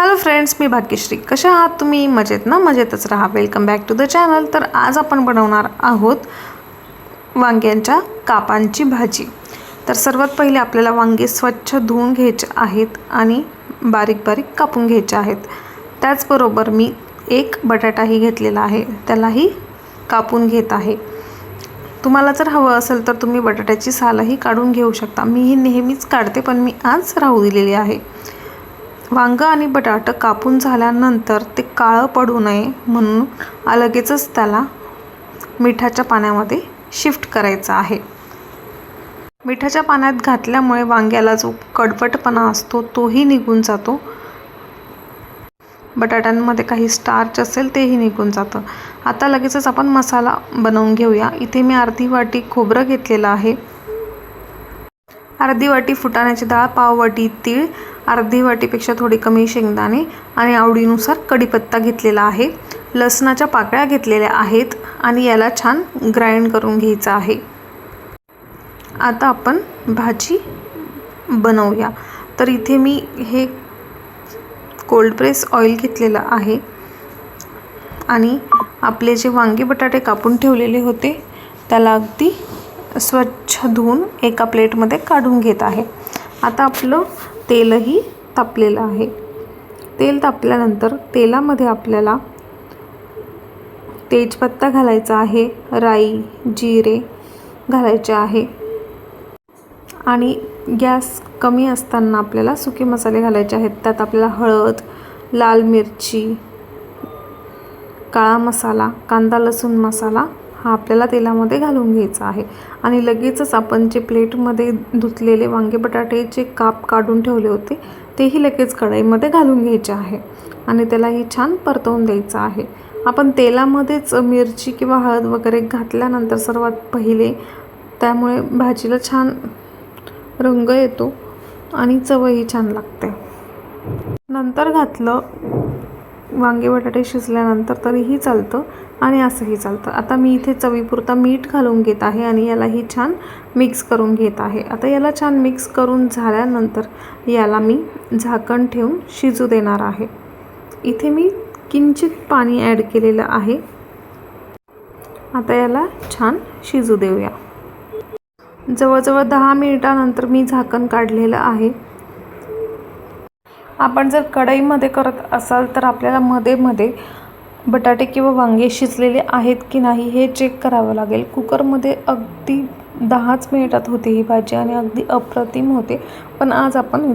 Hello friends मी भाग्यश्री. कशा आहात तुम्ही? मजेत ना? मजेतच राहा. Welcome back to the channel तर आज आपण बनवणार आहोत वांग्यांच्या कापांची भाजी. तर सर्वात पहिले आपल्याला वांगे स्वच्छ धुवून घ्यायचे आहेत आणि बारीक बारीक कापून घ्यायचे आहेत. त्याचबरोबर मी एक बटाटाही घेतलेला आहे. त्यालाही कापून घेत आहे. तुम्हाला जर हवं असेल तर तुम्ही बटाट्याची सालही काढून घेऊ शकता. मी ही नेहमीच काढते पण मी आज राहू दिलेली आहे. वांगं आणि बटाटं कापून झाल्यानंतर ते काळं पडू नये म्हणून लगेचच त्याला मिठाच्या पाण्यामध्ये शिफ्ट करायचं आहे. मिठाच्या पाण्यात घातल्यामुळे वांग्याला जो कडवटपणा असतो तोही निघून जातो. बटाट्यांमध्ये काही स्टार्च असेल तेही निघून जातं. आता लगेचच आपण मसाला बनवून घेऊया. इथे मी अर्धी वाटी खोबरं घेतलेलं आहे. अर्धी वाटी फुटाण्याची डाळ पाव वाटी तीळ अर्धी वाटीपेक्षा थोडी कमी शेंगदाणे आणि आवडीनुसार कढीपत्ता घेतलेला आहे. लसणाच्या पाकळ्या घेतलेल्या आहेत आणि याला छान ग्राइंड करून घ्यायचं आहे. आता आपण भाजी बनवूया. तर इथे मी हे कोल्ड प्रेस ऑइल घेतलेलं आहे आणि आपले जे वांगे बटाटे कापून ठेवलेले होते त्याला अगदी स्वच्छ धुवून एका प्लेटमध्ये काढून घेत आहे. आता आपलं तेलही तापलेलं आहे. तेल तापल्यानंतर तेलामध्ये आपल्याला तेजपत्ता घालायचा आहे राई जिरे घालायचे आहे. आणि गॅस कमी असताना आपल्याला सुके मसाले घालायचे आहेत. त्यात आपल्याला हळद लाल मिरची काळा मसाला कांदा लसूण मसाला हा आपल्याला तेलामध्ये घालून घ्यायचा आहे. आणि लगेचच आपण जे प्लेटमध्ये धुतलेले वांगे बटाट्याचे काप काढून ठेवले होते तेही लगेच कढईमध्ये घालून घ्यायचे आहे. आणि त्यालाही छान परतवून द्यायचं आहे. आपण तेलामध्येच मिरची किंवा हळद वगैरे घातल्यानंतर सर्वात पहिले त्यामुळे भाजीला छान रंग येतो आणि चवही छान लागते. नंतर घातलं वांगे बटाटे शिजल्यानंतर तरीही चालतं आणि असंही चालतं. आता मी इथे चवीपुरता मीठ घालून घेत आहे आणि यालाही छान मिक्स करून घेत आहे. आता याला छान मिक्स करून झाल्यानंतर याला मी झाकण ठेवून शिजू देणार आहे. इथे मी किंचित पाणी ॲड केलेलं आहे. आता याला छान शिजू देऊया. जवळजवळ दहा मिनिटानंतर मी झाकण काढलेलं आहे. आपण जर कढईमध्ये करत असाल तर आपल्याला मध्ये मध्ये बटाटे किंवा वांगे शिजलेले आहेत की नाही हे चेक करावं लागेल. कुकरमध्ये अगदी दहाच मिनिटात होते ही भाजी आणि अगदी अप्रतिम होते. पण आज आपण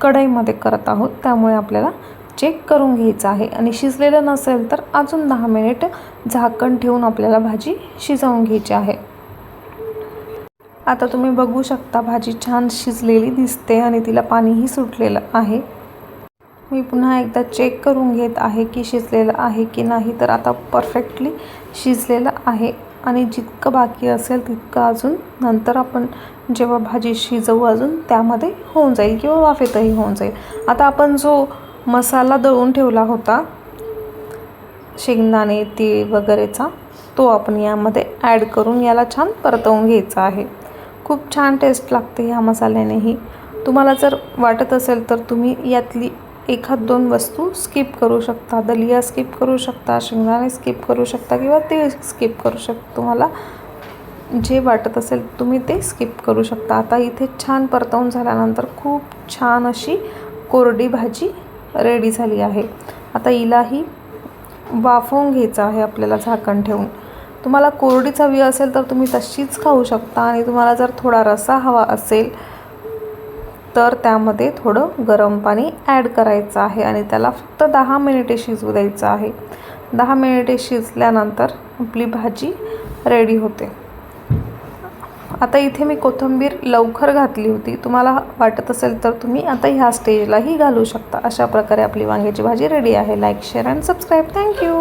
कढईमध्ये करत आहोत. त्यामुळे आपल्याला चेक करून घ्यायचं आहे. आणि शिजलेलं नसेल तर अजून दहा मिनिट झाकण ठेवून आपल्याला भाजी शिजवून घ्यायची आहे. आता तुम्ही बघू शकता भाजी छान शिजलेली दिसते आणि तिला पाणीही सुटलेलं आहे. मी पुन्हा एकदा चेक करून घेत आहे की शिजलेलं आहे की नाही. तर आता परफेक्टली शिजलेलं आहे. आणि जितकं बाकी असेल तितकं अजून नंतर आपण जेव्हा भाजी शिजवू अजून त्यामध्ये होऊन जाईल किंवा वाफेतही होऊन जाईल. आता आपण जो मसाला दळून ठेवला होता शेंगदाणे तीळ वगैरेचा तो आपण यामध्ये ॲड करून याला छान परतवून घ्यायचा आहे. खूप छान टेस्ट लागते ह्या मसाल्यानेही. तुम्हाला जर वाटत असेल तर तुम्ही यातली एखाद दोन वस्तू स्किप करू शकता. दलिया स्किप करू शकता शेंगदाणे स्किप करू शकता किंवा ते स्किप करू शकता तुम्हाला जे वाटत असेल तुम्ही ते स्किप करू शकता. आता इथे छान परतवून झाल्यानंतर खूप छान अशी कोरडी भाजी रेडी झाली आहे. आता हिलाही वाफवून घ्यायचं आहे आपल्याला झाकण ठेवून. तुम्हाला कोरडीच हवी असेल तर तुम्ही तशीच खाऊ शकता आणि तुम्हाला जर थोडा रसा हवा असेल तर त्यामध्ये थोडं गरम पाणी ॲड करायचं आहे आणि त्याला फक्त दहा मिनिटे शिजवू द्यायचं आहे. दहा मिनिटे शिजल्यानंतर आपली भाजी रेडी होते. आता इथे मी कोथिंबीर लवकर घातली होती. तुम्हाला वाटत असेल तर तुम्ही आता ह्या स्टेजलाही घालू शकता. अशा प्रकारे आपली वांग्याची भाजी रेडी आहे. Like share and subscribe thank you